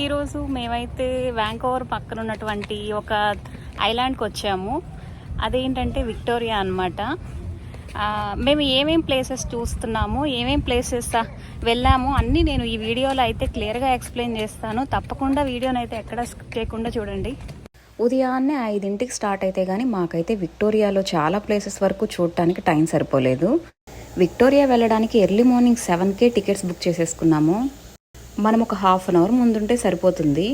ఈరోజు మేమైతే వ్యాంకోవర్ పక్కన ఉన్నటువంటి ఒక ఐలాండ్కి వచ్చాము. అదేంటంటే విక్టోరియా అనమాట మేము ఏమేం ప్లేసెస్ చూస్తున్నాము ఏమేం ప్లేసెస్ వెళ్ళాము అన్నీ నేను ఈ వీడియోలో అయితే క్లియర్గా ఎక్స్ప్లెయిన్ చేస్తాను. తప్పకుండా వీడియోని అయితే ఎక్కడ స్కిప్ చేయకుండా చూడండి. ఉదయాన్నే ఐదింటికి స్టార్ట్ అయితే కానీ మాకైతే విక్టోరియాలో చాలా ప్లేసెస్ వరకు చూడటానికి టైం సరిపోలేదు. విక్టోరియా వెళ్ళడానికి ఎర్లీ మార్నింగ్ సెవెన్కే టికెట్స్ బుక్ చేసేసుకున్నాము. మనం ఒక హాఫ్ అన్ అవర్ ముందుంటే సరిపోతుంది.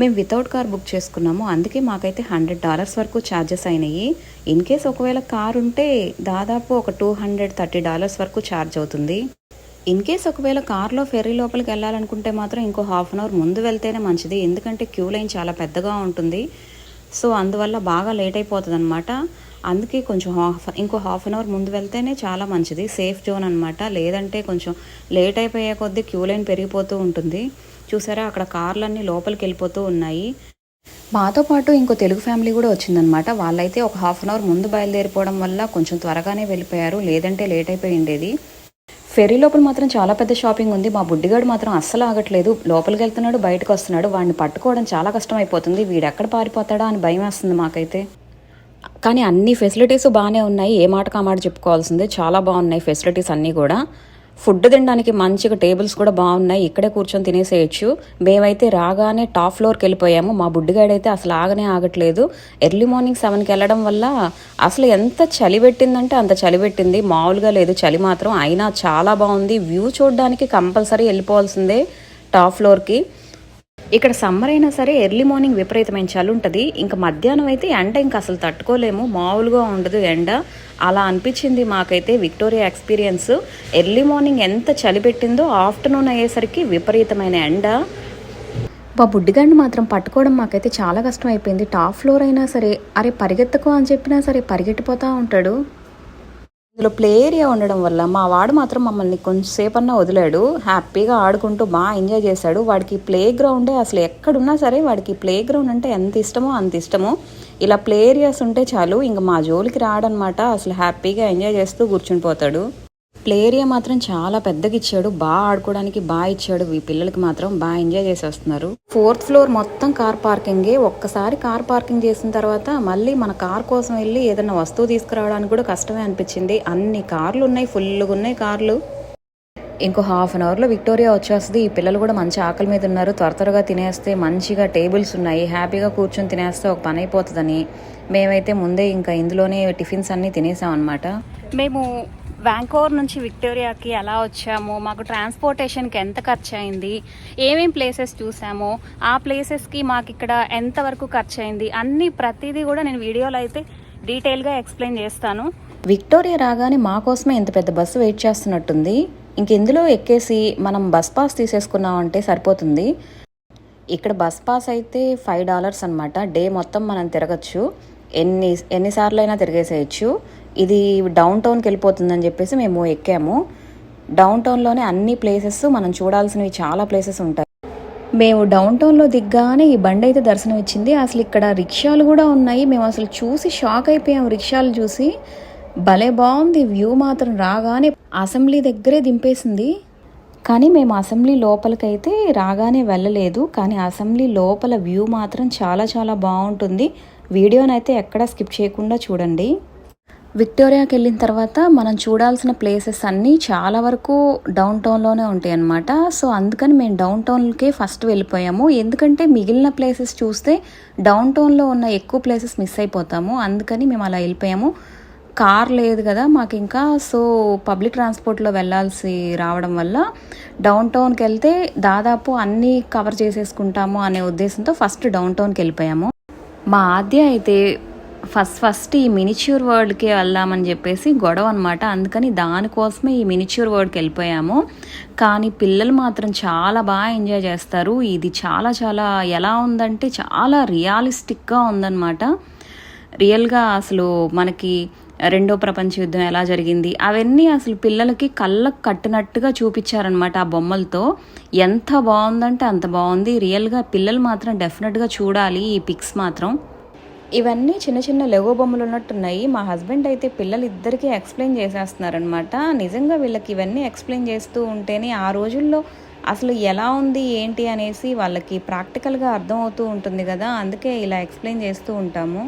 మేము వితౌట్ కార్ బుక్ చేసుకున్నాము. అందుకే మాకైతే హండ్రెడ్ డాలర్స్ వరకు ఛార్జెస్ అయినాయి. ఇన్ కేస్ ఒకవేళ కార్ ఉంటే దాదాపు ఒక టూ హండ్రెడ్ థర్టీ డాలర్స్ వరకు ఛార్జ్ అవుతుంది. ఇన్ కేస్ ఒకవేళ కార్లో ఫెర్రీ లోపలికి వెళ్ళాలనుకుంటే మాత్రం ఇంకో హాఫ్ అన్ అవర్ ముందు వెళ్తేనే మంచిది. ఎందుకంటే క్యూ లైన్ చాలా పెద్దగా ఉంటుంది. సో అందువల్ల బాగా లేట్ అయిపోతుంది అనమాట అందుకే కొంచెం హాఫ్ ఇంకో హాఫ్ అన్ అవర్ ముందు వెళ్తేనే చాలా మంచిది. సేఫ్ జోన్ అనమాట లేదంటే కొంచెం లేట్ అయిపోయే కొద్దీ క్యూ లైన్ పెరిగిపోతూ ఉంటుంది. చూసారా? అక్కడ కార్లన్నీ లోపలికి వెళ్ళిపోతూ ఉన్నాయి. మాతో పాటు ఇంకో తెలుగు ఫ్యామిలీ కూడా వచ్చిందనమాట వాళ్ళైతే ఒక హాఫ్ అన్ అవర్ ముందు బయలుదేరిపోవడం వల్ల కొంచెం త్వరగానే వెళ్ళిపోయారు. లేదంటే లేట్ అయిపోయి ఉండేది. ఫెరీ లోపల మాత్రం చాలా పెద్ద షాపింగ్ ఉంది. మా బుడ్డిగాడు మాత్రం అస్సలు ఆగట్లేదు. లోపలికి వెళ్తున్నాడు బయటకు వస్తున్నాడు. వాడిని పట్టుకోవడం చాలా కష్టం అయిపోతుంది పారిపోతాడా అని భయం వేస్తుంది మాకైతే. కానీ అన్ని ఫెసిలిటీస్ బాగానే ఉన్నాయి. ఏ మాట కామాట చెప్పుకోవాల్సిందే. చాలా బాగున్నాయి ఫెసిలిటీస్ అన్నీ కూడా. ఫుడ్ తినడానికి మంచిగా టేబుల్స్ కూడా బాగున్నాయి. ఇక్కడే కూర్చొని తినేసేయచ్చు. మేమైతే రాగానే టాప్ ఫ్లోర్కి వెళ్ళిపోయాము. మా బుడ్డిగాడైతే అసలు ఆగనే ఆగట్లేదు. ఎర్లీ మార్నింగ్ సెవెన్కి వెళ్ళడం వల్ల అసలు ఎంత చలి పెట్టిందంటే అంత చలి పెట్టింది. మామూలుగా లేదు చలి మాత్రం. అయినా చాలా బాగుంది. వ్యూ చూడడానికి కంపల్సరీ వెళ్ళిపోవాల్సిందే టాప్ ఫ్లోర్కి ఇక్కడ సమ్మర్ అయినా సరే ఎర్లీ మార్నింగ్ విపరీతమైన చలి ఉంటుంది. ఇంకా మధ్యాహ్నం అయితే ఎండ ఇంకా అసలు తట్టుకోలేము. మామూలుగా ఉండదు ఎండ. అలా అనిపించింది మాకైతే విక్టోరియా ఎక్స్పీరియన్స్. ఎర్లీ మార్నింగ్ ఎంత చలి పెట్టిందో ఆఫ్టర్నూన్ అయ్యేసరికి విపరీతమైన ఎండ. మా బుడ్డిగాడిని మాత్రం పట్టుకోవడం మాకైతే చాలా కష్టం అయిపోయింది టాప్ ఫ్లోర్ అయినా సరే అరే పరిగెత్తుకో అని చెప్పినా సరే పరిగెట్టిపోతూ ఉంటాడు. ఇందులో ప్లే ఏరియా ఉండడం వల్ల మా వాడు మాత్రం మమ్మల్ని కొంచెంసేపు అన్నా వదిలాడు. హ్యాపీగా ఆడుకుంటూ బాగా ఎంజాయ్ చేశాడు. వాడికి ప్లే గ్రౌండే అసలు ఎక్కడున్నా సరే వాడికి ప్లే గ్రౌండ్ అంటే ఎంత ఇష్టమో అంత ఇష్టమో. ఇలా ప్లే ఏరియాస్ ఉంటే చాలు ఇంక మా జోలికి రాడనమాట. అసలు హ్యాపీగా ఎంజాయ్ చేస్తూ కూర్చుని పోతాడు ప్లే ఏరియా మాత్రం చాలా పెద్దగా ఇచ్చాడు. బాగా ఆడుకోవడానికి బాగా ఇచ్చాడు. ఈ పిల్లలకి మాత్రం బాగా ఎంజాయ్ చేసి వస్తున్నారు ఫోర్త్ ఫ్లోర్ మొత్తం కార్ పార్కింగే ఒక్కసారి కార్ పార్కింగ్ చేసిన తర్వాత మళ్ళీ మన కార్ కోసం వెళ్ళి ఏదైనా వస్తువు తీసుకురావడానికి కూడా కష్టమే అనిపించింది. అన్ని కార్లు ఉన్నాయి. ఫుల్గా ఉన్నాయి కార్లు. ఇంకో హాఫ్ అన్ అవర్లో విక్టోరియా వచ్చేస్తుంది. ఈ పిల్లలు కూడా మంచి ఆకలి మీద ఉన్నారు. త్వర త్వరగా తినేస్తే మంచిగా టేబుల్స్ ఉన్నాయి. హ్యాపీగా కూర్చొని తినేస్తే ఒక పని అయిపోతుందని. మేమైతే ముందే ఇంకా ఇందులోనే టిఫిన్స్ అన్నీ తినేసాం అనమాట మేము వ్యాంకోవర్ నుంచి విక్టోరియాకి ఎలా వచ్చాము? మాకు ట్రాన్స్పోర్టేషన్కి ఎంత ఖర్చు అయింది ఏమేం ప్లేసెస్ చూసామో? ఆ ప్లేసెస్కి మాకు ఇక్కడ ఎంతవరకు ఖర్చు అయింది అన్ని ప్రతిదీ కూడా నేను వీడియోలో అయితే డీటెయిల్గా ఎక్స్ప్లెయిన్ చేస్తాను. విక్టోరియా రాగానే మా కోసమే ఇంత పెద్ద బస్సు వెయిట్ చేస్తున్నట్టుంది. ఇంక ఇందులో ఎక్కేసి మనం బస్ పాస్ తీసేసుకున్నామంటే సరిపోతుంది. ఇక్కడ బస్ పాస్ అయితే ఫైవ్ డాలర్స్ అనమాట డే మొత్తం మనం తిరగచ్చు. ఎన్ని ఎన్నిసార్లు అయినా తిరిగేసేయచ్చు. ఇది డౌన్ టౌన్కి వెళ్ళిపోతుందని చెప్పేసి మేము ఎక్కాము. డౌన్ టౌన్లోనే అన్ని ప్లేసెస్ మనం చూడాల్సినవి చాలా ప్లేసెస్ ఉంటాయి. మేము డౌన్ టౌన్లో దిగ్గానే ఈ బండి అయితే దర్శనం ఇచ్చింది. అసలు ఇక్కడ రిక్షాలు కూడా ఉన్నాయి. మేము అసలు చూసి షాక్ అయిపోయాం. రిక్షాలు చూసి భలే బాగుంది. వ్యూ మాత్రం రాగానే అసెంబ్లీ దగ్గరే దింపేసింది. కానీ మేము అసెంబ్లీ లోపలికైతే రాగానే వెళ్ళలేదు. కానీ అసెంబ్లీ లోపల వ్యూ మాత్రం చాలా చాలా బాగుంటుంది. వీడియోనైతే ఎక్కడ స్కిప్ చేయకుండా చూడండి. విక్టోరియాకి వెళ్ళిన తర్వాత మనం చూడాల్సిన ప్లేసెస్ అన్నీ చాలా వరకు డౌన్ టౌన్లోనే ఉంటాయి అన్నమాట. సో అందుకని మేము డౌన్ టౌన్కే ఫస్ట్ వెళ్ళిపోయాము. ఎందుకంటే మిగిలిన ప్లేసెస్ చూస్తే డౌన్ టౌన్లో ఉన్న ఎక్కువ ప్లేసెస్ మిస్ అయిపోతాము. అందుకని మేము అలా వెళ్ళిపోయాము. కార్ లేదు కదా మాకు ఇంకా. సో పబ్లిక్ ట్రాన్స్పోర్ట్లో వెళ్ళాల్సి రావడం వల్ల డౌన్ టౌన్కి వెళ్తే దాదాపు అన్నీ కవర్ చేసేసుకుంటాము అనే ఉద్దేశంతో ఫస్ట్ డౌన్ టౌన్కి వెళ్ళిపోయాము. మా ఆద్య అయితే ఫస్ట్ ఫస్ట్ ఈ మినిచ్యూర్ వరల్డ్కి వెళ్దామని చెప్పేసి గొడవ అనమాట అందుకని దానికోసమే ఈ మినిచ్యూర్ వరల్డ్కి వెళ్ళిపోయాము. కానీ పిల్లలు మాత్రం చాలా బాగా ఎంజాయ్ చేస్తారు. ఇది చాలా చాలా ఎలా ఉందంటే చాలా రియలిస్టిక్గా ఉందన్నమాట. రియల్గా అసలు మనకి రెండో ప్రపంచ యుద్ధం ఎలా జరిగింది? అవన్నీ అసలు పిల్లలకి కళ్ళకు కట్టినట్టుగా చూపించారనమాట ఆ బొమ్మలతో. ఎంత బాగుందంటే అంత బాగుంది. రియల్గా పిల్లలు మాత్రం డెఫినెట్గా చూడాలి ఈ పిక్స్ మాత్రం. ఇవన్నీ చిన్న చిన్న లెగో బొమ్మలు ఉన్నట్టున్నాయి. మా హస్బెండ్ అయితే పిల్లలు ఇద్దరికీ ఎక్స్ప్లెయిన్ చేసేస్తున్నారనమాట నిజంగా వీళ్ళకి ఇవన్నీ ఎక్స్ప్లెయిన్ చేస్తూ ఉంటేనే ఆ రోజుల్లో అసలు ఎలా ఉంది ఏంటి అనేసి వాళ్ళకి ప్రాక్టికల్గా అర్థమవుతూ ఉంటుంది కదా. అందుకే ఇలా ఎక్స్ప్లెయిన్ చేస్తూ ఉంటాము.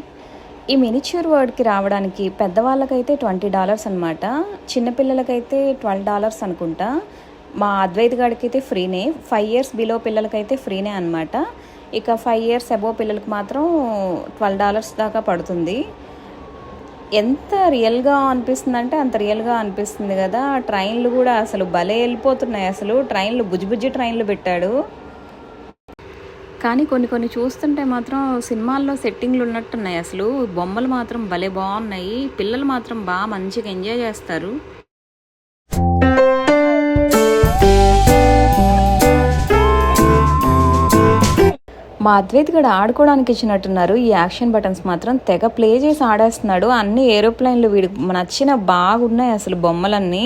ఈ మినిచ్యూర్ వర్డ్కి రావడానికి పెద్దవాళ్ళకైతే ట్వంటీ డాలర్స్ అనమాట చిన్నపిల్లలకైతే ట్వెల్వ్ డాలర్స్ అనుకుంటా. మా అద్వైత్ గాడికి అయితే ఫ్రీనే. ఫైవ్ ఇయర్స్ బిలో పిల్లలకైతే ఫ్రీనే అనమాట ఇక ఫైవ్ ఇయర్స్ అబోవ్ పిల్లలకు మాత్రం ట్వెల్వ్ డాలర్స్ దాకా పడుతుంది. ఎంత రియల్గా అనిపిస్తుంది అంటే అంత రియల్గా అనిపిస్తుంది కదా. ట్రైన్లు కూడా అసలు భలే వెళ్ళిపోతున్నాయి. అసలు ట్రైన్లు బుజ్జిబుజ్జి ట్రైన్లు పెట్టాడు. కానీ కొన్ని కొన్ని చూస్తుంటే మాత్రం సినిమాల్లో సెట్టింగ్లు ఉన్నట్టున్నాయి. అసలు బొమ్మలు మాత్రం భలే బాగున్నాయి. పిల్లలు మాత్రం బాగా మంచిగా ఎంజాయ్ చేస్తారు. మా అద్వైత్ గడ ఆడుకోవడానికి ఇచ్చినట్టున్నారు. ఈ యాక్షన్ బటన్స్ మాత్రం తెగ ప్లే చేసి ఆడేస్తున్నాడు. అన్ని ఏరోప్లేన్లు వీడికి నచ్చిన బాగున్నాయి అసలు బొమ్మలన్నీ.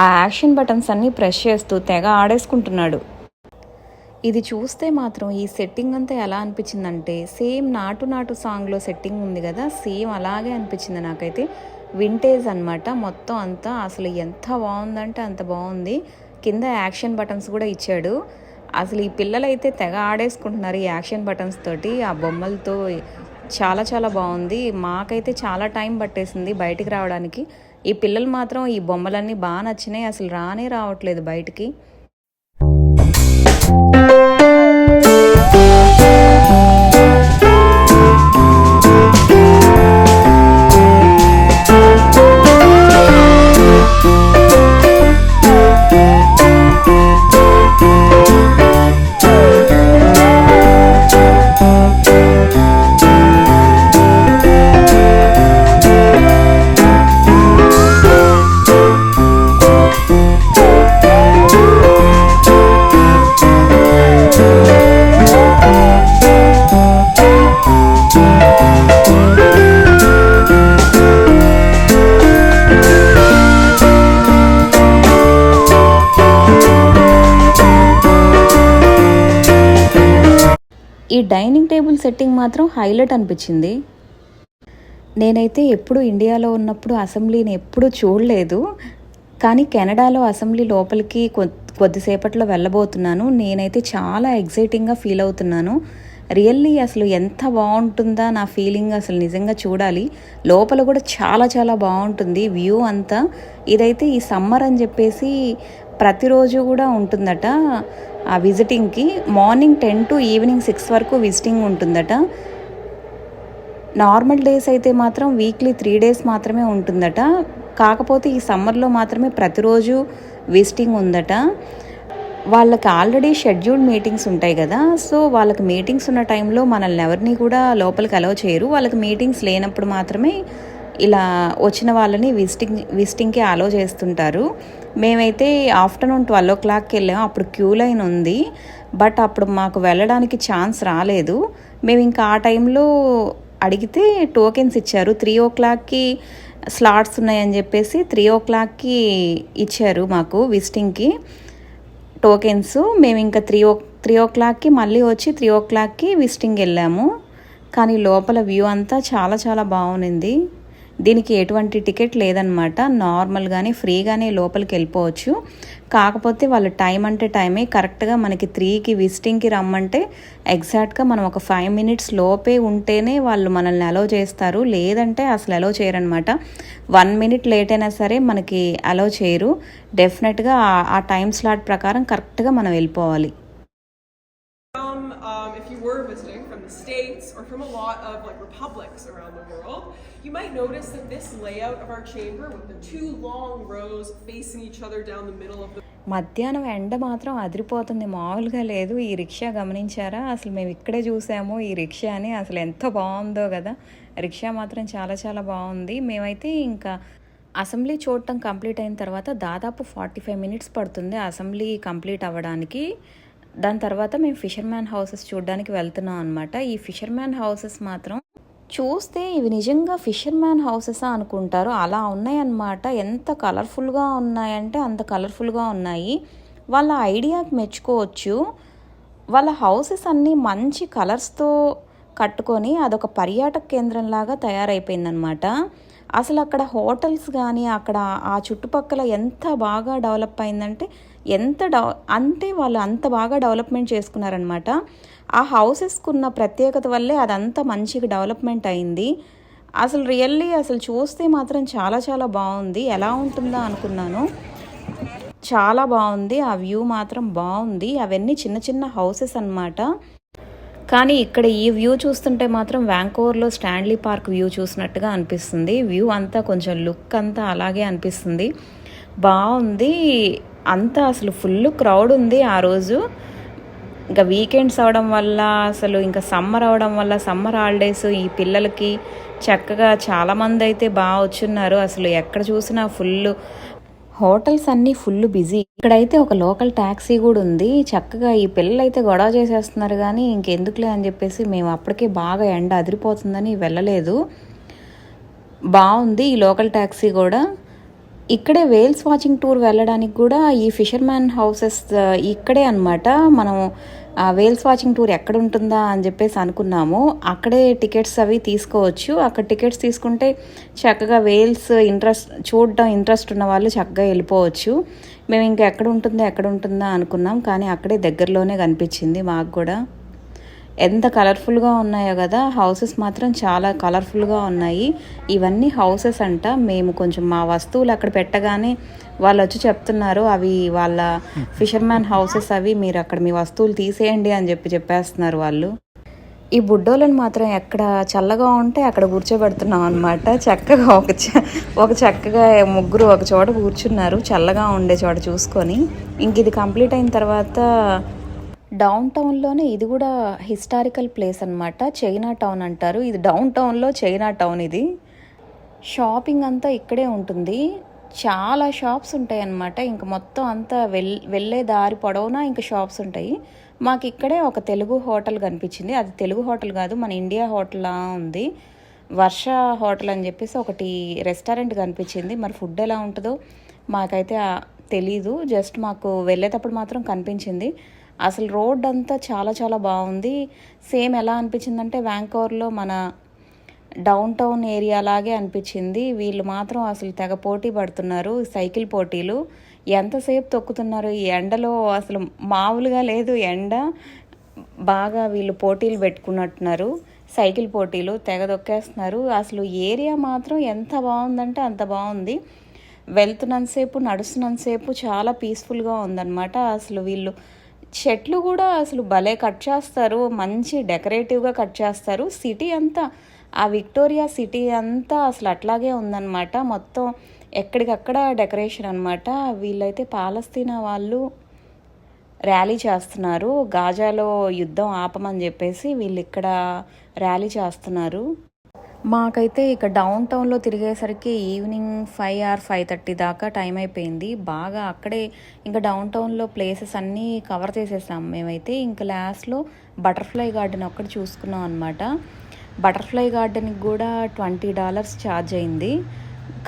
ఆ యాక్షన్ బటన్స్ అన్నీ ప్రెస్ చేస్తూ తెగ ఆడేసుకుంటున్నాడు. ఇది చూస్తే మాత్రం ఈ సెట్టింగ్ అంతా ఎలా అనిపించిందంటే సేమ్ నాటు నాటు సాంగ్లో సెట్టింగ్ ఉంది కదా సేమ్ అలాగే అనిపించింది నాకైతే. వింటేజ్ అన్నమాట మొత్తం అంతా. అసలు ఎంత బాగుందంటే అంత బాగుంది. కింద యాక్షన్ బటన్స్ కూడా ఇచ్చాడు. అసలు ఈ పిల్లలైతే తెగ ఆడేసుకుంటున్నారు ఈ యాక్షన్ బటన్స్ తోటి. ఆ బొమ్మలతో చాలా చాలా బాగుంది. మాకైతే చాలా టైం పట్టేసింది బయటికి రావడానికి. ఈ పిల్లలు మాత్రం ఈ బొమ్మలన్నీ బాగా నచ్చినాయి. అసలు రానే రావట్లేదు బయటికి. ఈ డైనింగ్ టేబుల్ సెట్టింగ్ మాత్రం హైలైట్ అనిపించింది. నేనైతే ఎప్పుడు ఇండియాలో ఉన్నప్పుడు అసెంబ్లీని ఎప్పుడూ చూడలేదు. కానీ కెనడాలో అసెంబ్లీ లోపలికి కొద్దిసేపట్లో వెళ్ళబోతున్నాను. నేనైతే చాలా ఎగ్జైటింగ్గా ఫీల్ అవుతున్నాను. రియల్లీ అసలు ఎంత బాగుంటుందా నా ఫీలింగ్ అసలు నిజంగా చూడాలి. లోపల కూడా చాలా చాలా బాగుంటుంది వ్యూ అంతా. ఇదైతే ఈ సమ్మర్ అని చెప్పేసి ప్రతిరోజు కూడా ఉంటుందట. ఆ విజిటింగ్కి morning ten to evening six వరకు విజిటింగ్ ఉంటుందట. నార్మల్ డేస్ అయితే మాత్రం వీక్లీ త్రీ డేస్ మాత్రమే ఉంటుందట. కాకపోతే ఈ సమ్మర్లో మాత్రమే ప్రతిరోజు విజిటింగ్ ఉందట. వాళ్ళకి ఆల్రెడీ షెడ్యూల్డ్ మీటింగ్స్ ఉంటాయి కదా. సో వాళ్ళకి మీటింగ్స్ ఉన్న టైంలో మనల్ని ఎవరిని కూడా లోపలికి అలౌ చేయరు. వాళ్ళకి మీటింగ్స్ లేనప్పుడు మాత్రమే ఇలా వచ్చిన వాళ్ళని విజిటింగ్ విజిటింగ్కి అలో చేస్తుంటారు. మేమైతే ఆఫ్టర్నూన్ ట్వెల్వ్ ఓ క్లాక్కి వెళ్ళాము అప్పుడు క్యూ లైన్ ఉంది. బట్ అప్పుడు మాకు వెళ్ళడానికి ఛాన్స్ రాలేదు. మేము ఇంకా ఆ టైంలో అడిగితే టోకెన్స్ ఇచ్చారు. త్రీ ఓ క్లాక్కి స్లాట్స్ ఉన్నాయని చెప్పేసి త్రీ ఓ క్లాక్కి ఇచ్చారు మాకు విజిటింగ్కి టోకెన్స్ మేము ఇంకా త్రీ ఓ త్రీ ఓ క్లాక్కి మళ్ళీ వచ్చి త్రీ ఓ క్లాక్కి విజిటింగ్ వెళ్ళాము. కానీ లోపల వ్యూ అంతా చాలా చాలా బాగుంది దీనికి ఎటువంటి టికెట్ లేదనమాట నార్మల్గానే ఫ్రీగానే లోపలికి వెళ్ళిపోవచ్చు. కాకపోతే వాళ్ళు టైం అంటే టైమే. కరెక్ట్గా మనకి త్రీకి విజిటింగ్కి రమ్మంటే ఎగ్జాక్ట్గా మనం ఒక ఫైవ్ మినిట్స్ లోపే ఉంటేనే వాళ్ళు మనల్ని అలో చేస్తారు. లేదంటే అసలు అలో చేయరనమాట వన్ మినిట్ లేట్ అయినా సరే మనకి అలో చేయరు. డెఫినెట్గా ఆ- టైం స్లాట్ ప్రకారం కరెక్ట్గా మనం వెళ్ళిపోవాలి. Um, um, if you were visiting from the States or from a lot of like republics around the you might notice that this layout of our chamber with the two long rows facing each other down the middle of the మధ్యాహ్నం ఎండ మాత్రం అదిరిపోతుంది. మామూలుగా లేదు. ఈ rickshaw గమనించారా? అసలు మేము ఇక్కడే చూసాము ఈ రిక్షా అని. అసలు ఎంత బాగుందో కదా. రిక్షా మాత్రం చాలా చాలా బాగుంది. మేమైతే ఇంకా అసెంబ్లీ చూడటం కంప్లీట్ అయిన తర్వాత దాదాపు ఫార్టీ ఫైవ్ మినిట్స్ పడుతుంది అసెంబ్లీ కంప్లీట్ అవ్వడానికి. దాని తర్వాత మేము ఫిషర్మ్యాన్ హౌసెస్ చూడడానికి వెళ్తున్నాం అనమాట ఈ ఫిషర్మ్యాన్ హౌసెస్ మాత్రం చూస్తే ఇవి నిజంగా ఫిషర్మ్యాన్ హౌసెసా అనుకుంటారు. అలా ఉన్నాయన్నమాట. ఎంత కలర్ఫుల్గా ఉన్నాయంటే అంత కలర్ఫుల్గా ఉన్నాయి. వాళ్ళ ఐడియాకి మెచ్చుకోవచ్చు. వాళ్ళ హౌసెస్ అన్నీ మంచి కలర్స్తో కట్టుకొని అదొక పర్యాటక కేంద్రంలాగా తయారైపోయిందనమాట అసలు అక్కడ హోటల్స్ కానీ అక్కడ ఆ చుట్టుపక్కల ఎంత బాగా డెవలప్ అయిందంటే ఎంత డెవ అంటే వాళ్ళు అంత బాగా డెవలప్మెంట్ చేసుకున్నారనమాట ఆ హౌసెస్కి ఉన్న ప్రత్యేకత వల్లే అదంతా మంచిగా డెవలప్మెంట్ అయింది. అసలు రియల్లీ అసలు చూస్తే మాత్రం చాలా చాలా బాగుంది. ఎలా ఉంటుందా అనుకున్నాను. చాలా బాగుంది. ఆ వ్యూ మాత్రం బాగుంది. అవన్నీ చిన్న చిన్న హౌసెస్ అన్నమాట. కానీ ఇక్కడ ఈ వ్యూ చూస్తుంటే మాత్రం వ్యాంకోవర్లో స్టాన్లీ పార్క్ వ్యూ చూసినట్టుగా అనిపిస్తుంది. వ్యూ అంతా కొంచెం లుక్ అంతా అలాగే అనిపిస్తుంది. బాగుంది. అంతా అసలు ఫుల్ క్రౌడ్ ఉంది ఆ రోజు. ఇంకా వీకెండ్స్ అవడం వల్ల అసలు ఇంకా సమ్మర్ అవడం వల్ల సమ్మర్ హాలిడేస్ ఈ పిల్లలకి చక్కగా చాలామంది అయితే బాగా వచ్చున్నారు. అసలు ఎక్కడ చూసినా ఫుల్ హోటల్స్ అన్నీ ఫుల్ బిజీ. ఇక్కడైతే ఒక లోకల్ ట్యాక్సీ కూడా ఉంది. చక్కగా ఈ పిల్లలు అయితే గొడవ చేసేస్తున్నారు కానీ ఇంకెందుకులే అని చెప్పేసి మేము అప్పటికే బాగా ఎండ అదిరిపోతుందని వెళ్ళలేదు. బాగుంది ఈ లోకల్ ట్యాక్సీ కూడా. ఇక్కడే వేల్స్ వాచింగ్ టూర్ వెళ్ళడానికి కూడా ఈ ఫిషర్మ్యాన్ హౌసెస్ ఇక్కడే అన్నమాట. మనం వేల్స్ వాచింగ్ టూర్ ఎక్కడ ఉంటుందా అని చెప్పేసి అనుకున్నాము. అక్కడే టికెట్స్ అవి తీసుకోవచ్చు. అక్కడ టికెట్స్ తీసుకుంటే చక్కగా వేల్స్ ఇంట్రెస్ట్ చూడడం ఇంట్రెస్ట్ ఉన్న వాళ్ళు చక్కగా వెళ్ళిపోవచ్చు. మేము ఇంకా ఎక్కడ ఉంటుందా ఎక్కడ ఉంటుందా అనుకున్నాం. కానీ అక్కడే దగ్గరలోనే కనిపించింది మాకు కూడా. ఎంత కలర్ఫుల్గా ఉన్నాయో కదా హౌసెస్ మాత్రం చాలా కలర్ఫుల్గా ఉన్నాయి. ఇవన్నీ హౌసెస్ అంట. మేము కొంచెం మా వస్తువులు అక్కడ పెట్టగానే వాళ్ళు వచ్చి చెప్తున్నారు అవి వాళ్ళ ఫిషర్మ్యాన్ హౌసెస్ అవి మీరు అక్కడ మీ వస్తువులు తీసేయండి అని చెప్పి చెప్పేస్తున్నారు వాళ్ళు. ఈ బుడ్డోలను మాత్రం ఎక్కడ చల్లగా ఉంటే అక్కడ కూర్చోబెడుతున్నాం అనమాట చక్కగా ఒక చ- ఒక చక్కగా ముగ్గురు ఒక చోట కూర్చున్నారు చల్లగా ఉండే చోట చూసుకొని. ఇంక ఇది కంప్లీట్ అయిన తర్వాత డౌన్ టౌన్లోనే ఇది కూడా హిస్టారికల్ ప్లేస్ అన్నమాట. చైనా టౌన్ అంటారు. ఇది డౌన్ టౌన్లో చైనా టౌన్ ఇది. షాపింగ్ అంతా ఇక్కడే ఉంటుంది. చాలా షాప్స్ ఉంటాయి అన్నమాట. ఇంక మొత్తం అంతా వెల్ వెళ్ళే దారి పొడవునా ఇంకా షాప్స్ ఉంటాయి. మాకు ఇక్కడే ఒక తెలుగు హోటల్ కనిపించింది. అది తెలుగు హోటల్ కాదు మన ఇండియా హోటల్లా ఉంది. వర్ష హోటల్ అని చెప్పేసి ఒకటి రెస్టారెంట్ కనిపించింది. మరి ఫుడ్ ఎలా ఉంటుందో మాకైతే తెలీదు. జస్ట్ మాకు వెళ్ళేటప్పుడు మాత్రం కనిపించింది. అసలు రోడ్ అంతా చాలా చాలా బాగుంది. సేమ్ ఎలా అనిపించిందంటే వ్యాంకోవర్లో మన డౌన్ టౌన్ ఏరియా లాగే అనిపించింది. వీళ్ళు మాత్రం అసలు తెగ పోటీ పడుతున్నారు సైకిల్ పోటీలు. ఎంతసేపు తొక్కుతున్నారు? ఈ ఎండలో అసలు మామూలుగా లేదు ఎండ. బాగా వీళ్ళు పోటీలు పెట్టుకున్నట్టున్నారు. సైకిల్ పోటీలు తెగ దొక్కేస్తున్నారు అసలు ఏరియా మాత్రం ఎంత బాగుందంటే అంత బాగుంది. వెళ్తున్నంతసేపు నడుస్తున్నంతసేపు చాలా పీస్ఫుల్గా ఉందన్నమాట. అసలు వీళ్ళు చెట్లు కూడా అసలు భలే కట్ చేస్తారు మంచి డెకరేటివ్గా కట్ చేస్తారు. సిటీ అంతా ఆ విక్టోరియా సిటీ అంతా అసలు అట్లాగే ఉందన్నమాట. మొత్తం ఎక్కడికక్కడ డెకరేషన్ అనమాట వీళ్ళైతే పాలస్తీనా వాళ్ళు ర్యాలీ చేస్తున్నారు. గాజాలో యుద్ధం ఆపమని చెప్పేసి వీళ్ళు ఇక్కడ ర్యాలీ చేస్తున్నారు. మాకైతే ఇక డౌన్ టౌన్లో తిరిగేసరికి evening five or five thirty దాకా టైం అయిపోయింది. బాగా అక్కడే ఇంకా డౌన్ టౌన్లో ప్లేసెస్ అన్నీ కవర్ చేసేసాం. మేమైతే ఇంకా లాస్ట్లో బటర్ఫ్లై గార్డెన్ ఒక్కటి చూసుకున్నాం అనమాట బటర్ఫ్లై గార్డెన్కి కూడా ట్వంటీ డాలర్స్ ఛార్జ్ అయింది.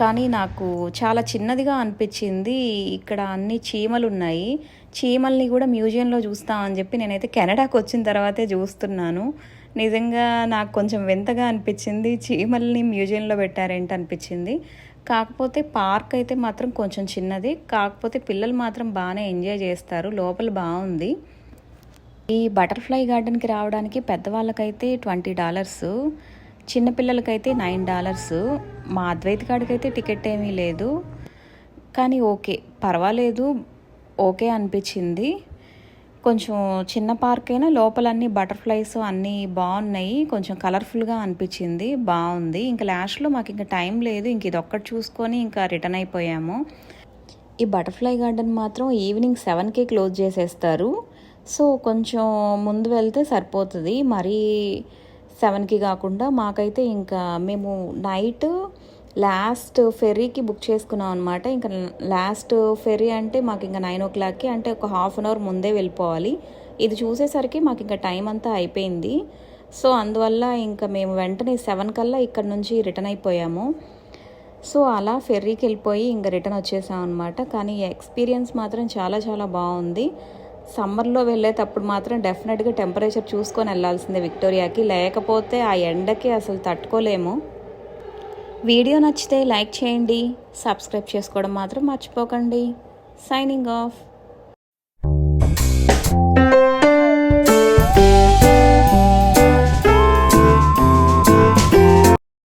కానీ నాకు చాలా చిన్నదిగా అనిపించింది. ఇక్కడ అన్ని చీమలు ఉన్నాయి. చీమల్ని కూడా మ్యూజియంలో చూస్తామని చెప్పి నేనైతే కెనడాకి వచ్చిన తర్వాతే చూస్తున్నాను. నిజంగా నాకు కొంచెం వింతగా అనిపించింది. చీమల్ని మ్యూజియంలో పెట్టారేంటి అనిపించింది. కాకపోతే పార్క్ అయితే మాత్రం కొంచెం చిన్నది. కాకపోతే పిల్లలు మాత్రం బాగానే ఎంజాయ్ చేస్తారు. లోపల బాగుంది ఈ బటర్ఫ్లై గార్డెన్కి రావడానికి పెద్దవాళ్ళకైతే ట్వంటీ డాలర్స్. చిన్నపిల్లలకైతే నైన్ డాలర్స్. మా అద్వైత్ గాడికైతే టికెట్ ఏమీ లేదు. కానీ ఓకే పర్వాలేదు. ఓకే అనిపించింది. కొంచెం చిన్న పార్క్ అయినా లోపల అన్ని బటర్ఫ్లైస్ అన్నీ బాగున్నాయి. కొంచెం కలర్ఫుల్గా అనిపించింది. బాగుంది. ఇంకా లాస్ట్లో మాకు ఇంకా టైం లేదు. ఇంక ఇది ఒక్కటి చూసుకొని ఇంకా రిటర్న్ అయిపోయాము. ఈ బటర్ఫ్లై గార్డెన్ మాత్రం ఈవినింగ్ సెవెన్కి క్లోజ్ చేసేస్తారు. సో కొంచెం ముందు వెళ్తే సరిపోతుంది. మరీ సెవెన్కి కాకుండా మాకైతే ఇంకా మేము నైట్ లాస్ట్ ఫెర్రీకి బుక్ చేసుకున్నాం అనమాట ఇంకా లాస్ట్ ఫెర్రీ అంటే మాకు ఇంకా నైన్ ఓ క్లాక్కి అంటే ఒక హాఫ్ అన్ అవర్ ముందే వెళ్ళిపోవాలి. ఇది చూసేసరికి మాకు ఇంకా టైం అంతా అయిపోయింది. సో అందువల్ల ఇంకా మేము వెంటనే సెవెన్ కల్లా ఇక్కడ నుంచి రిటర్న్ అయిపోయాము. సో అలా ఫెర్రీకి వెళ్ళిపోయి ఇంకా రిటర్న్ వచ్చేసాం అనమాట కానీ ఎక్స్పీరియన్స్ మాత్రం చాలా చాలా బాగుంది. సమ్మర్లో వెళ్ళేటప్పుడు మాత్రం డెఫినెట్గా టెంపరేచర్ చూసుకొని వెళ్ళాల్సిందే విక్టోరియాకి. లేకపోతే ఆ ఎండకి అసలు తట్టుకోలేము. వీడియో నచ్చితే లైక్ చేయండి సబ్స్క్రైబ్ చేసుకోవడం మాత్రం మర్చిపోకండి. Signing off